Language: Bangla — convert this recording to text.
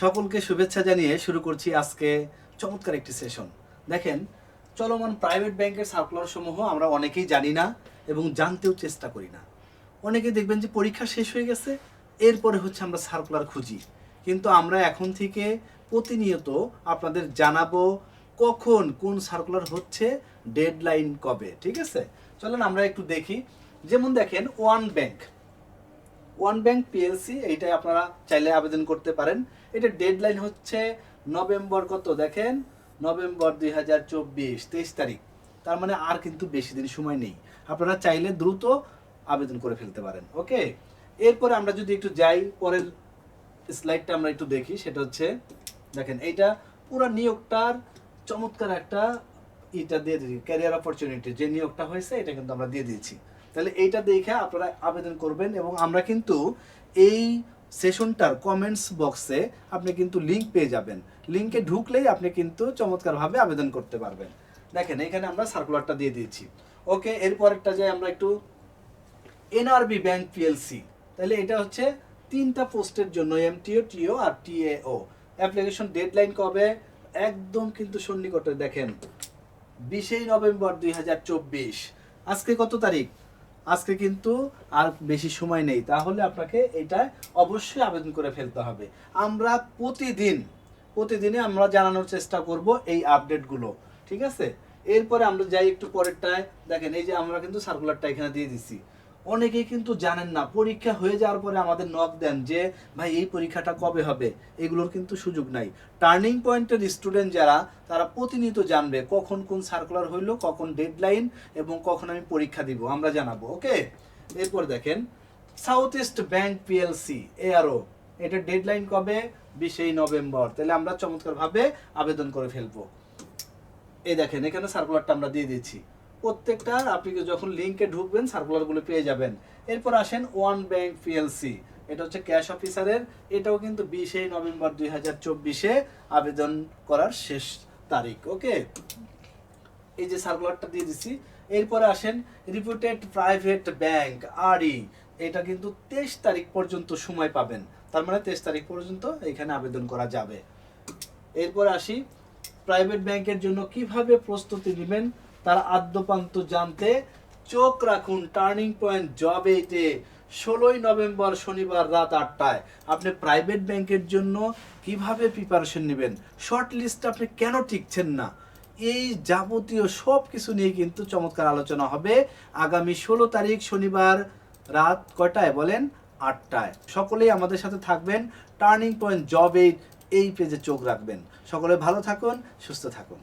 সকলকে শুভেচ্ছা জানিয়ে শুরু করছি আজকে চমৎকার একটি সেশন দেখেন, চলমান প্রাইভেট ব্যাংকের সার্কুলার সমূহ আমরা অনেকেই জানি না এবং জানতেও চেষ্টা করি না। অনেকে দেখবেন যে পরীক্ষা শেষ হয়ে গেছে, এরপরে হচ্ছে আমরা সার্কুলার খুঁজি। কিন্তু আমরা এখন থেকে প্রতিনিয়ত আপনাদের জানাব কখন কোন সার্কুলার হচ্ছে ডেডলাইন কবে, ঠিক আছে? চলেন আমরা একটু দেখি। যেমন দেখেন One Bank One Bank PLC এইটাই আপনারা চাইলে আবেদন করতে পারেন। এটা ডেডলাইন হচ্ছে নভেম্বর কত দেখেন? নভেম্বর দুই হাজার চব্বিশ, তেইশ তারিখ। তার মানে আর কিন্তু বেশি দিন সময় নেই। আপনারা চাইলে দ্রুত আবেদন করে ফেলতে পারেন, ওকে? এরপরে আমরা যদি একটু যাই, পরের স্লাইডটা আমরা একটু দেখি, সেটা হচ্ছে, দেখেন, এইটা পুরো নিয়োগটার চমৎকার একটা এটা দিয়ে দিই ক্যারিয়ার অপরচুনিটি যে নিয়োগটা হয়েছে, এটা কিন্তু আমরা দিয়ে দিয়েছি। তাহলে এইটা দেখে আপনারা আবেদন করবেন এবং আমরা কিন্তু এই সেশনটার কমেন্টস বক্সে আপনি কিন্তু লিংক পেয়ে যাবেন। লিঙ্কে ঢুকলেই আপনি কিন্তু চমৎকারভাবে আবেদন করতে পারবেন। দেখেন, এখানে আমরা সার্কুলারটা দিয়ে দিয়েছি। ওকে এরপরেরটা যে আমরা একটু এনআরবি ব্যাংক পিএলসি তাহলে এটা হচ্ছে তিনটা পোস্টের জন্য এমটিও টিও আর টিএও অ্যাপ্লিকেশন ডেডলাইন কবে? একদম কিন্তু সন্নিকটে দেখেন, বিশেই নভেম্বর দুই হাজার চব্বিশ। আজকে কত তারিখ? আজকে কিন্তু আর বেশি সময় নেই। তাহলে আপনাকে এটা অবশ্যই আবেদন করে ফেলতে হবে। আমরা প্রতিদিন প্রতিদিনে আমরা জানানোর চেষ্টা করব এই আপডেটগুলো, ঠিক আছে? এরপরে আমরা যাই একটু পরেরটায়। দেখেন, এই যে আমরা কিন্তু সার্কুলারটা এখানে দিয়ে দিছি। অনেকেই কিন্তু জানেন না। পরীক্ষা হয়ে যাওয়ার পরে আমাদের নক দেন যে, ভাই, এই পরীক্ষাটা কবে হবে? এগুলোর কিন্তু সুযোগ নাই। টার্নিং পয়েন্টের স্টুডেন্ট যারা, তারা প্রতিনিয়ত জানবে কখন কোন সার্কুলার হইল, কখন ডেডলাইন এবং কখন আমি পরীক্ষা দিব। আমরা জানাব ওকে এরপর দেখেন সাউথ ইস্ট ব্যাংক পিএলসি এআরও এটা ডেডলাইন কবে? বিশেই নভেম্বর। তাহলে আমরা চমৎকারভাবে আবেদন করে ফেলব। এই দেখেন, এখানে সার্কুলারটা আমরা দিয়ে দিচ্ছি প্রত্যেকটার আপনি যখন লিঙ্কে ঢুকবেন সার্কুলারগুলো পেয়ে যাবেন। এরপর আসেন ওয়ান ব্যাংক পিএলসি এটা হচ্ছে ক্যাশ অফিসারের এটাও কিন্তু বিশে নভেম্বর দুই হাজার চব্বিশে আবেদন করার শেষ তারিখ ওকে এই যে সার্কুলারটা দিয়ে দিচ্ছি এরপরে আসেন রিপুটেড প্রাইভেট ব্যাংক আরই এটা কিন্তু তেইশ তারিখ পর্যন্ত সময় পাবেন। তার মানে তেইশ তারিখ পর্যন্ত এখানে আবেদন করা যাবে। এরপর আসি প্রাইভেট ব্যাংকের জন্য কীভাবে প্রস্তুতি নেবেন? তার আদ্যপান্ত জানতে চোখ রাখুন টার্নিং পয়েন্ট জব এইটে ষোলোই নভেম্বর শনিবার রাত আটটায়। আপনি প্রাইভেট ব্যাংকের জন্য কীভাবে প্রিপারেশন নেবেন? শর্ট লিস্ট আপনি কেন ঠিকছেন না? এই যাবতীয় সব কিছু নিয়ে কিন্তু চমৎকার আলোচনা হবে আগামী ষোলো তারিখ শনিবার রাত কয়টায় বলেন? আটটায়। সকলেই আমাদের সাথে থাকবেন টার্নিং পয়েন্ট জব এইট এই পেজে চোখ রাখবেন। সকলে ভালো থাকুন, সুস্থ থাকুন।